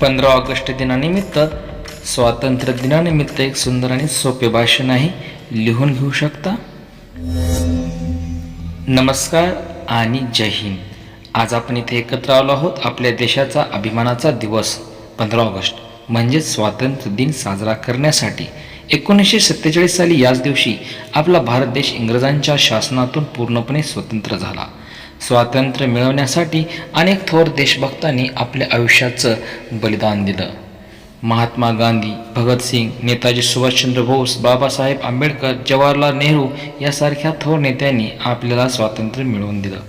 पंधरा ऑगस्ट दिनानिमित्त स्वातंत्र्य दिनानिमित्त एक सुंदर आणि सोपे भाषण आहे. लिहून घेऊ शकता? नमस्कार आणि जय हिंद. आज आपण इथे एकत्र आलो आहोत. आपल्या देशाचा अभिमानाचा दिवस पंधरा ऑगस्ट. म्हणजेच स्वातंत्र्य दिन साजरा करण्यासाठी. एकोणीसशे सत्तेचाळीस साली याच दिवशी आपला भारत देश इंग्रजांच्या शासनातून पूर्णपणे स्वतंत्र झाला. स्वातंत्र्य मिळवण्यासाठी अनेक थोर देशभक्तांनी आपल्या आयुष्याचं बलिदान दिलं. महात्मा गांधी भगतसिंग नेताजी सुभाषचंद्र बोस बाबासाहेब आंबेडकर जवाहरलाल नेहरू यासारख्या थोर नेत्यांनी आपल्याला स्वातंत्र्य मिळवून दिलं.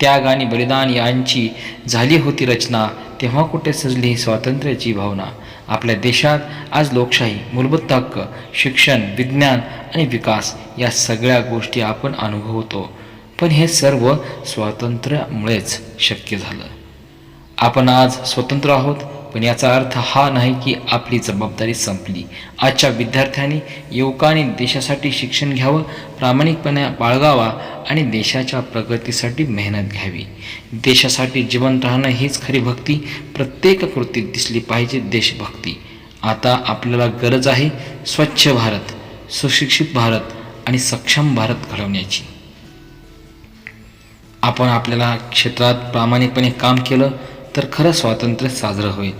त्याग आणि बलिदान यांची झाली होती रचना तेव्हा कुठे सजली ही स्वातंत्र्याची भावना? आपल्या देशात आज लोकशाही मूलभूत हक्क शिक्षण विज्ञान आणि विकास या सगळ्या गोष्टी आपण अनुभवतो. पण हे सर्व स्वातंत्र्यामुळेच शक्य झालं. आपण आज स्वतंत्र आहोत पण याचा अर्थ हा नाही की आपली जबाबदारी संपली. आजच्या विद्यार्थ्यांनी युवकांनी देशासाठी शिक्षण घ्यावं प्रामाणिकपणे बाळगावा आणि देशाच्या प्रगतीसाठी मेहनत घ्यावी. देशासाठी जिवंत राहणं हीच खरी भक्ती प्रत्येक कृतीत दिसली पाहिजे देशभक्ती. आता आपल्याला गरज आहे स्वच्छ भारत सुशिक्षित भारत आणि सक्षम भारत घडवण्याची. आपण आपल्याला क्षेत्रात प्रामाणिकपणे काम केलं तर खरं स्वातंत्र्य साजरं होईल.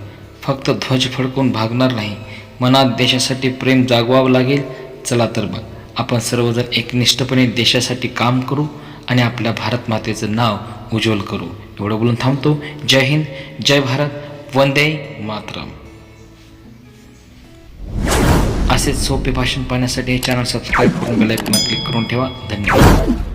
फक्त ध्वज फडकून भागणार नाही. मनात देशासाठी प्रेम जागवावं लागेल. चला तर मग आपण सर्वजण एकनिष्ठपणे देशासाठी काम करू आणि आपल्या भारत मातेचं नाव उज्ज्वल करू. एवढं बोलून थांबतो. जय हिंद जय भारत. वंदे मातरम. असेच सोपे भाषण पाहण्यासाठी हे चॅनल सबस्क्राईब करून बेल क्लिक करून ठेवा. धन्यवाद.